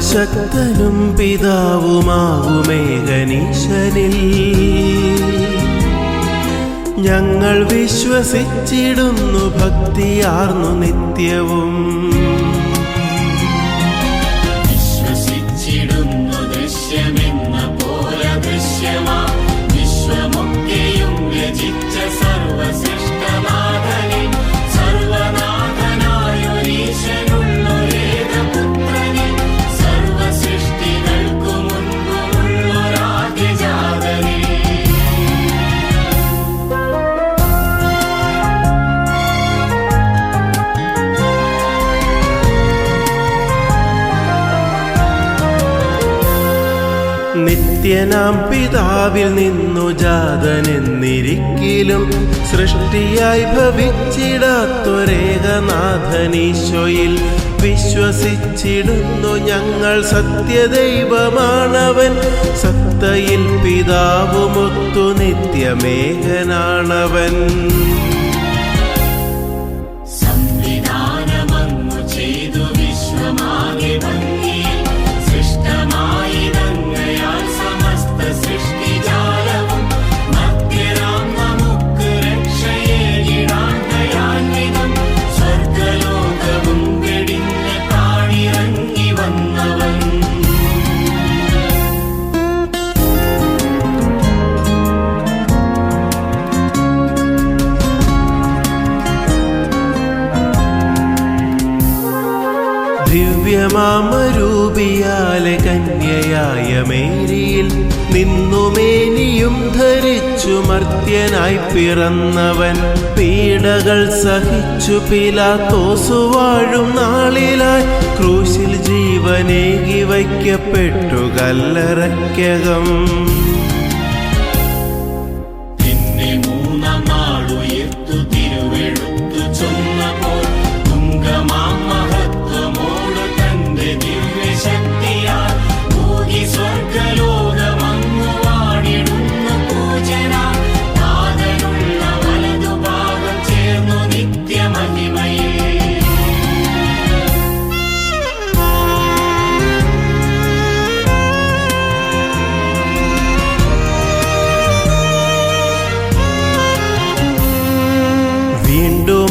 സർവശക്തനും പിതാവുമാകുമേകനീശനിൽ ഞങ്ങൾ വിശ്വസിച്ചിടുന്നു ഭക്തിയാർന്നു നിത്യവും. നിത്യനാം പിതാവിൽ നിന്നു ജാതനെന്നിരിക്കിലും സൃഷ്ടിയായി ഭവിച്ചിടാത്തൊരേകനാഥനീശോയിൽ വിശ്വസിച്ചിടുന്നു ഞങ്ങൾ സത്യദൈവമാണവൻ. സത്തയിൽ പിതാവുമൊത്തു നിത്യമേകനാണവൻ ദിവ്യമാമരൂപിയാലെ കന്യയായ മേരിയിൽ നിന്നുമേനിയും ധരിച്ചു മർത്യനായി പിറന്നവൻ. പീഡകൾ സഹിച്ചു പിലാത്തോസു വാഴും നാളിലായി ക്രൂശിൽ ജീവനേകി വയ്ക്കപ്പെട്ടു കല്ലറയ്ക്കകം.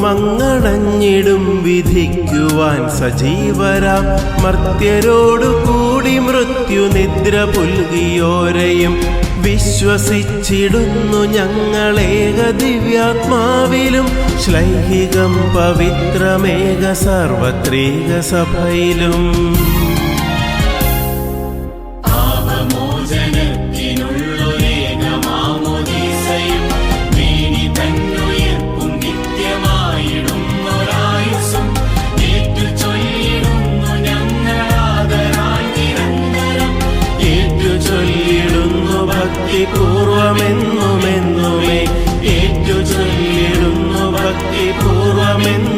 വീണ്ടും അങ്ങണഞ്ഞിടും വിധിക്കുവാൻ സജീവരാം. മർത്യരോടു കൂടി മൃത്യു നിദ്ര പുൽകിയോരെയും വിശ്വസിച്ചിടുന്നു ഞങ്ങളേക ദിവ്യാത്മാവിലും. ശ്ലൈഹികം പവിത്രമേക സാർവത്രിക സഭയിലും. ഭക്തിപൂർവമെന്നുമെന്നുമേ ഏറ്റു ചൊല്ലിടുന്നു ഭക്തിപൂർവമെന്നുമെന്നുമേ